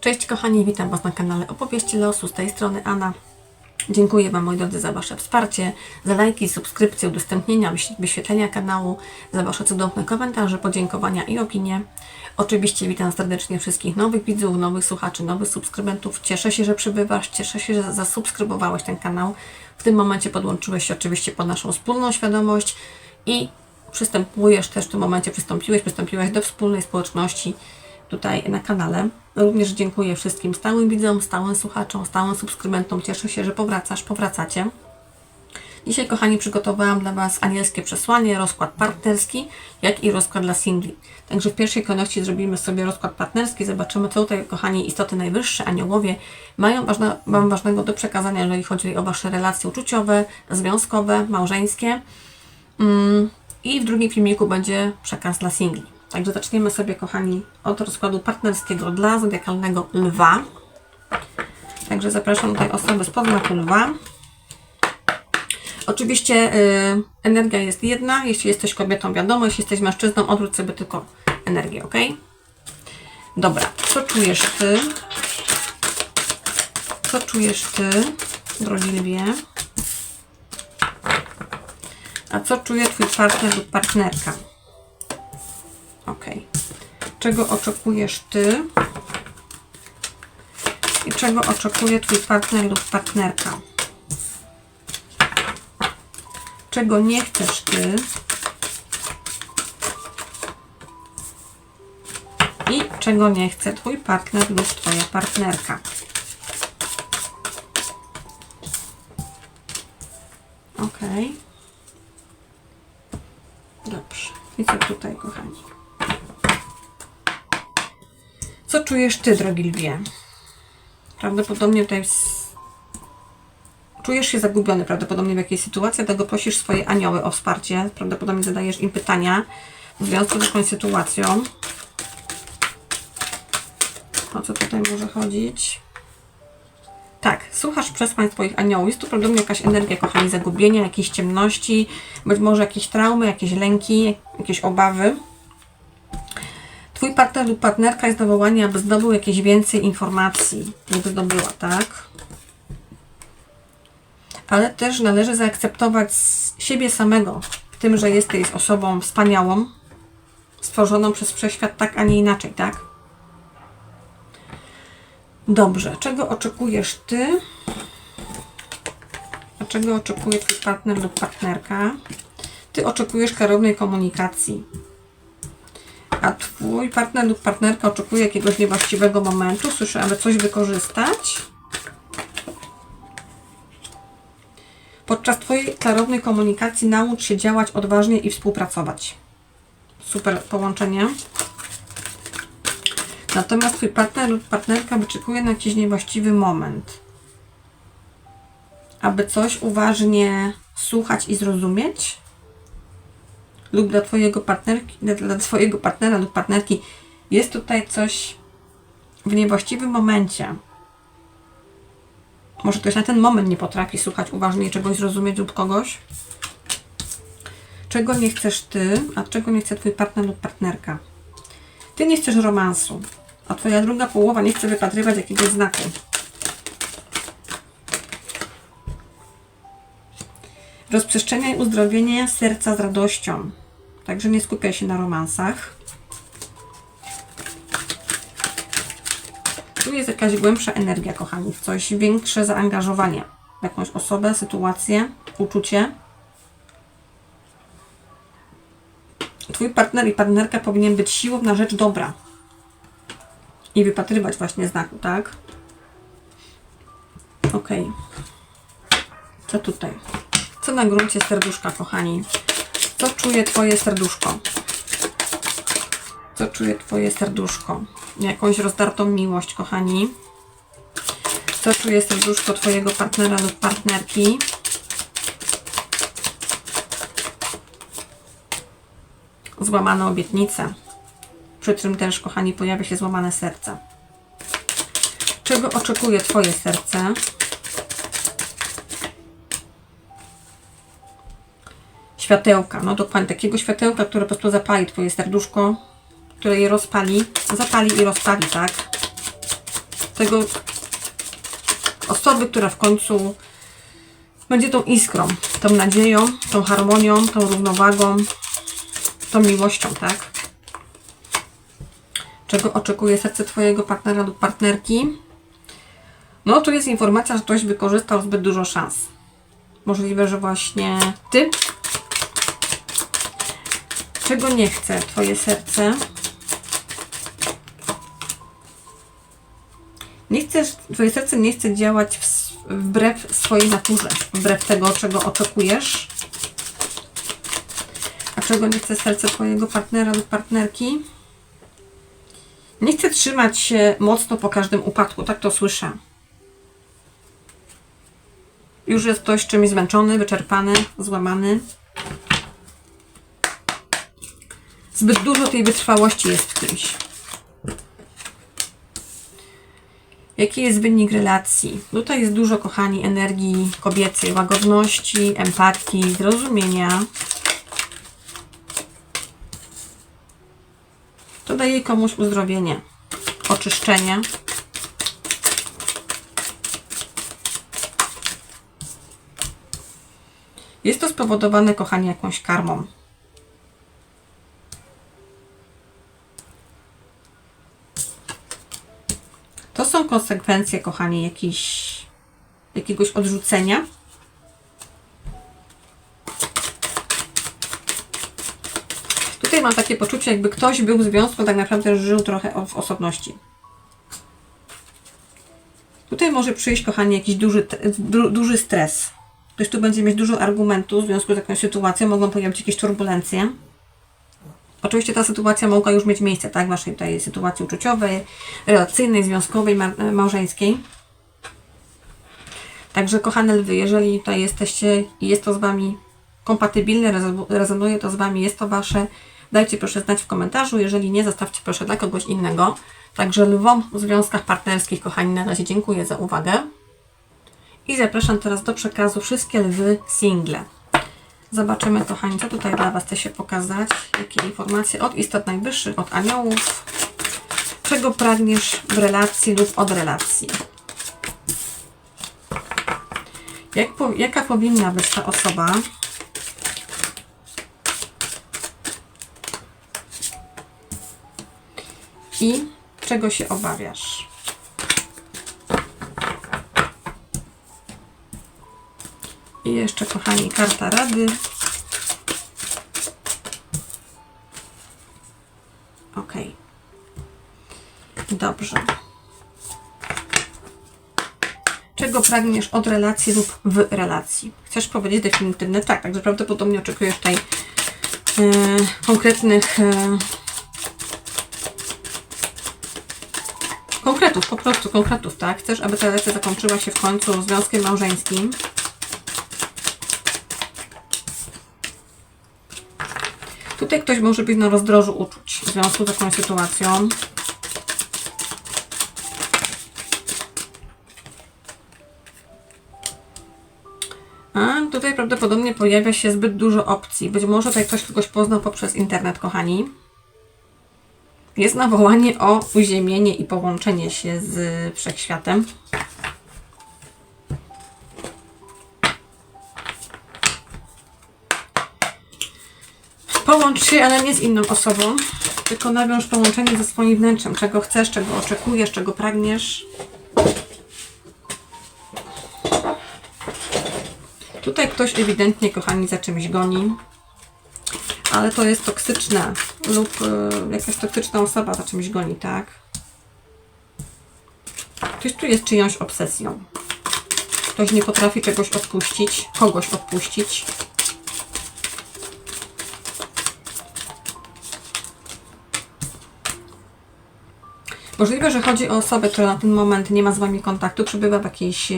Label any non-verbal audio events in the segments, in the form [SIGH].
Cześć kochani, witam Was na kanale Opowieści Losu. Z tej strony Anna. Dziękuję Wam moi drodzy za Wasze wsparcie, za lajki, subskrypcje, udostępnienia, wyś- wyświetlenia kanału, za Wasze cudowne komentarze, podziękowania i opinie. Oczywiście witam serdecznie wszystkich nowych widzów, nowych słuchaczy, nowych subskrybentów. Cieszę się, że przybywasz, cieszę się, że zasubskrybowałeś ten kanał. W tym momencie podłączyłeś się oczywiście pod naszą wspólną świadomość i przystępujesz też w tym momencie, przystąpiłeś, przystąpiłaś do wspólnej społeczności tutaj na kanale. Również dziękuję wszystkim stałym widzom, stałym słuchaczom, stałym subskrybentom. Cieszę się, że powracasz, powracacie. Dzisiaj, kochani, przygotowałam dla Was anielskie przesłanie, rozkład partnerski, jak i rozkład dla singli. Także w pierwszej kolejności zrobimy sobie rozkład partnerski, zobaczymy, co tutaj, kochani, istoty najwyższe, aniołowie, mają ważne, Wam ważnego do przekazania, jeżeli chodzi o Wasze relacje uczuciowe, związkowe, małżeńskie. Mm, I w drugim filmiku będzie przekaz dla singli. Także zaczniemy sobie, kochani, od rozkładu partnerskiego dla zodiakalnego lwa. Także zapraszam tutaj osoby z podznaku lwa. Oczywiście y, energia jest jedna. Jeśli jesteś kobietą, wiadomo. Jeśli jesteś mężczyzną, odwróć sobie tylko energię, ok? Dobra, co czujesz ty? Co czujesz ty, drogi lwie? A co czuje twój partner lub partnerka? Czego oczekujesz ty? I czego oczekuje twój partner lub partnerka? Czego nie chcesz ty? I czego nie chce twój partner lub twoja partnerka? Ok. Dobrze. I co tutaj, kochani? Co czujesz ty, drogi lwie? Prawdopodobnie tutaj czujesz się zagubiony prawdopodobnie w jakiejś sytuacji, dlatego prosisz swoje anioły o wsparcie. Prawdopodobnie zadajesz im pytania w związku z jakąś sytuacją. O co tutaj może chodzić? Tak, słuchasz przesłań Twoich aniołów. Jest tu prawdopodobnie jakaś energia, kochani, zagubienia, jakiejś ciemności, być może jakieś traumy, jakieś lęki, jakieś obawy. Twój partner lub partnerka jest nawołani, aby zdobył jakieś więcej informacji, lub zdobyła, tak? Ale też należy zaakceptować siebie samego w tym, że jesteś osobą wspaniałą, stworzoną przez wszechświat tak, a nie inaczej, tak? Dobrze, czego oczekujesz ty? A czego oczekuje twój partner lub partnerka? Ty oczekujesz klarownej komunikacji a twój partner lub partnerka oczekuje jakiegoś niewłaściwego momentu, słyszy, aby coś wykorzystać. Podczas Twojej klarownej komunikacji naucz się działać odważnie i współpracować. Super połączenie. Natomiast Twój partner lub partnerka wyczekuje na jakiś niewłaściwy moment. Aby coś uważnie słuchać i zrozumieć, lub dla Twojego partnerki, dla, Twojego partnera lub partnerki jest tutaj coś w niewłaściwym momencie. Może ktoś na ten moment nie potrafi słuchać uważnie czegoś zrozumieć lub kogoś. Czego nie chcesz Ty, a czego nie chce Twój partner lub partnerka. Ty nie chcesz romansu, a Twoja druga połowa nie chce wypatrywać jakiegoś znaku. Rozprzestrzeniaj uzdrowienie serca z radością. Także nie skupiaj się na romansach. Tu jest jakaś głębsza energia, kochani, coś większe zaangażowanie w jakąś osobę, sytuację, uczucie. Twój partner i partnerka powinien być siłą na rzecz dobra i wypatrywać właśnie znaku, tak? Ok. Co tutaj? Co na gruncie serduszka, kochani? Co czuje Twoje serduszko? Co czuje Twoje serduszko? Jakąś rozdartą miłość, kochani. Co czuje serduszko Twojego partnera lub partnerki? Złamane obietnice, przy czym też, kochani, pojawia się złamane serce. Czego oczekuje Twoje serce? Światełka, no dokładnie takiego światełka, które po prostu zapali Twoje serduszko, które je rozpali, zapali i rozpali, tak? tego osoby, która w końcu będzie tą iskrą, tą nadzieją, tą harmonią, tą równowagą, tą miłością, tak? Czego oczekuje serce Twojego partnera lub partnerki? No, tu jest informacja, że ktoś wykorzystał zbyt dużo szans. Możliwe, że właśnie Ty. Czego nie chce Twoje serce? Nie chcesz, Twoje serce nie chce działać wbrew swojej naturze, wbrew tego, czego oczekujesz. A czego nie chce serce Twojego partnera lub partnerki? Nie chce trzymać się mocno po każdym upadku, tak to słyszę. Już jest ktoś czymś zmęczony, wyczerpany, złamany. Zbyt dużo tej wytrwałości jest w kimś. Jaki jest wynik relacji? Tutaj jest dużo, kochani, energii kobiecej, łagodności, empatii, zrozumienia. To daje komuś uzdrowienie, oczyszczenie. Jest to spowodowane, kochani, jakąś karmą. Są konsekwencje, kochani, jakiś, jakiegoś odrzucenia. Tutaj mam takie poczucie, jakby ktoś był w związku, tak naprawdę żył trochę w osobności. Tutaj może przyjść, kochani, jakiś duży, duży stres. Ktoś tu będzie mieć dużo argumentów w związku z jakąś sytuacją, mogą pojawić jakieś turbulencje. Oczywiście ta sytuacja mogła już mieć miejsce, tak? W Waszej tej sytuacji uczuciowej, relacyjnej, związkowej, ma- małżeńskiej. Także kochane lwy, jeżeli tutaj jesteście i jest to z Wami kompatybilne, rezo- rezonuje to z Wami, jest to Wasze, dajcie proszę znać w komentarzu. Jeżeli nie, zostawcie proszę dla kogoś innego. Także lwom w związkach partnerskich, kochani, na razie dziękuję za uwagę. I zapraszam teraz do przekazu wszystkie lwy single. Zobaczymy, kochani, co tutaj dla Was chce się pokazać. Jakie informacje od istot najwyższych, od aniołów. Czego pragniesz w relacji lub od relacji? Jak po, jaka powinna być ta osoba? I czego się obawiasz? I jeszcze, kochani, karta rady. Ok. Dobrze. Czego pragniesz od relacji lub w relacji? Chcesz powiedzieć definitywne tak, także prawdopodobnie oczekujesz tutaj e, konkretnych e, konkretów, po prostu konkretów, tak? Chcesz, aby ta relacja zakończyła się w końcu związkiem małżeńskim. Tutaj ktoś może być na rozdrożu uczuć w związku z taką sytuacją. A tutaj prawdopodobnie pojawia się zbyt dużo opcji. Być może tutaj ktoś kogoś poznał poprzez internet, kochani. Jest nawołanie o uziemienie i połączenie się z wszechświatem. Połącz się, ale nie z inną osobą, tylko nawiąż połączenie ze swoim wnętrzem. Czego chcesz, czego oczekujesz, czego pragniesz. Tutaj ktoś ewidentnie, kochani, za czymś goni. Ale to jest toksyczne lub y, jakaś toksyczna osoba za czymś goni, tak? Ktoś tu jest czyjąś obsesją. Ktoś nie potrafi czegoś odpuścić, kogoś odpuścić. Możliwe, że chodzi o osobę, która na ten moment nie ma z Wami kontaktu, przebywa w jakiejś, e,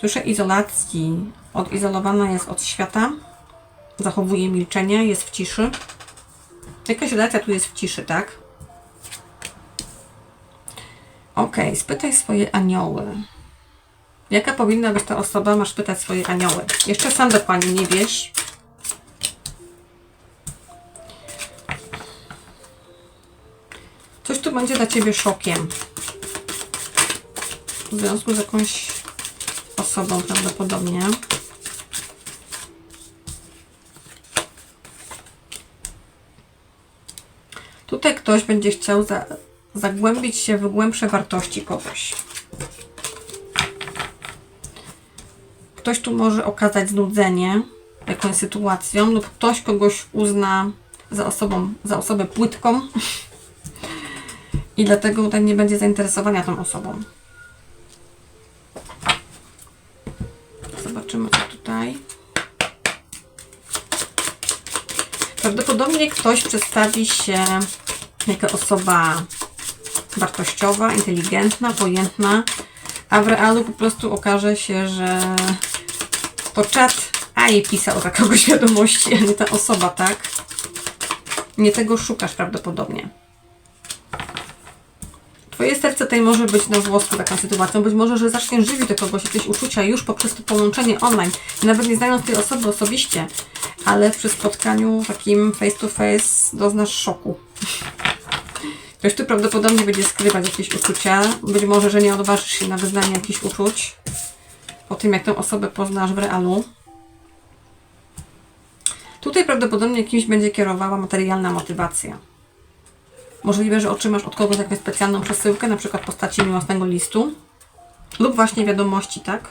słyszę, izolacji, odizolowana jest od świata, zachowuje milczenie, jest w ciszy. Jakaś relacja tu jest w ciszy, tak? Ok, spytaj swoje anioły. Jaka powinna być ta osoba? Masz pytać swoje anioły. Jeszcze sam dokładnie nie wiesz. Będzie dla Ciebie szokiem. w związku z jakąś osobą prawdopodobnie. Tutaj ktoś będzie chciał za, zagłębić się w głębsze wartości kogoś. Ktoś tu może okazać znudzenie jakąś sytuacją lub ktoś kogoś uzna za osobą, za osobę płytką i dlatego tutaj nie będzie zainteresowania tą osobą. Zobaczymy co tutaj. Prawdopodobnie ktoś przedstawi się jako osoba wartościowa, inteligentna, pojętna, a w realu po prostu okaże się, że to czat AI pisał za kogoś [LAUGHS] wiadomości, a nie ta osoba, tak? Nie tego szukasz prawdopodobnie. Twoje serce tutaj może być na włosku taką sytuacją. Być może, że zaczniesz żywić do kogoś jakieś uczucia już poprzez to połączenie online, nawet nie znając tej osoby osobiście, ale przy spotkaniu takim face to face doznasz szoku. Ktoś tu prawdopodobnie będzie skrywać jakieś uczucia. Być może, że nie odważysz się na wyznanie jakichś uczuć po tym, jak tę osobę poznasz w realu. Tutaj prawdopodobnie kimś będzie kierowała materialna motywacja. Możliwe, że otrzymasz od kogoś jakąś specjalną przesyłkę, na przykład w postaci miłosnego listu lub właśnie wiadomości, tak?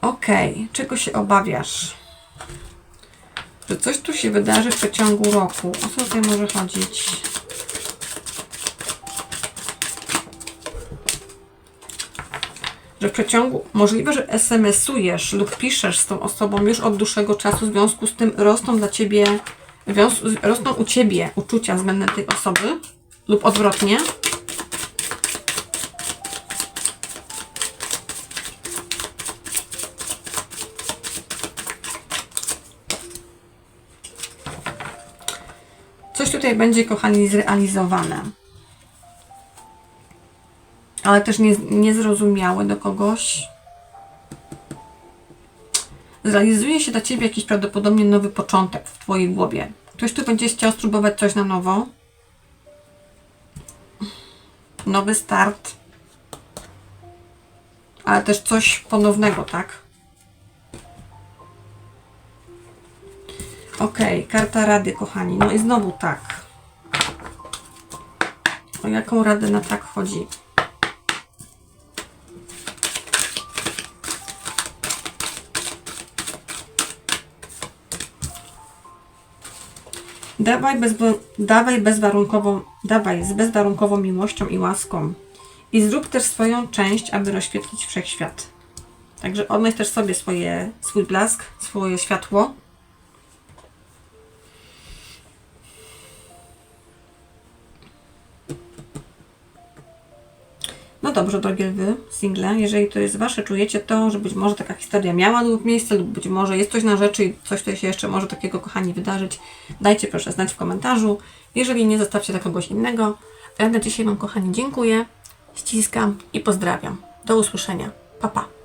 Okej, czego się obawiasz? Że coś tu się wydarzy w przeciągu roku. O co tutaj może chodzić? Że w przeciągu, możliwe, że SMS-ujesz lub piszesz z tą osobą już od dłuższego czasu, w związku z tym rosną dla Ciebie, rosną u Ciebie uczucia względem tej osoby lub odwrotnie. Coś tutaj będzie, kochani, zrealizowane. Ale też nie, niezrozumiałe do kogoś. Zrealizuje się dla Ciebie jakiś prawdopodobnie nowy początek w Twojej głowie. Ktoś tu będzie chciał spróbować coś na nowo. Nowy start. Ale też coś ponownego, tak? Okej, karta rady, kochani. No i znowu tak. O jaką radę na tak chodzi? Dawaj, bez, dawaj, dawaj z bezwarunkową miłością i łaską. I zrób też swoją część, aby rozświetlić wszechświat. Także odnajść też sobie swoje, swój blask, swoje światło. No dobrze, drogie lwy, single, jeżeli to jest Wasze, czujecie to, że być może taka historia miała lub miejsce, lub być może jest coś na rzeczy i coś tutaj się jeszcze może takiego, kochani, wydarzyć, dajcie proszę znać w komentarzu. Jeżeli nie, zostawcie dla kogoś innego. Ja na dzisiaj Wam, kochani, dziękuję, ściskam i pozdrawiam. Do usłyszenia. Pa, pa.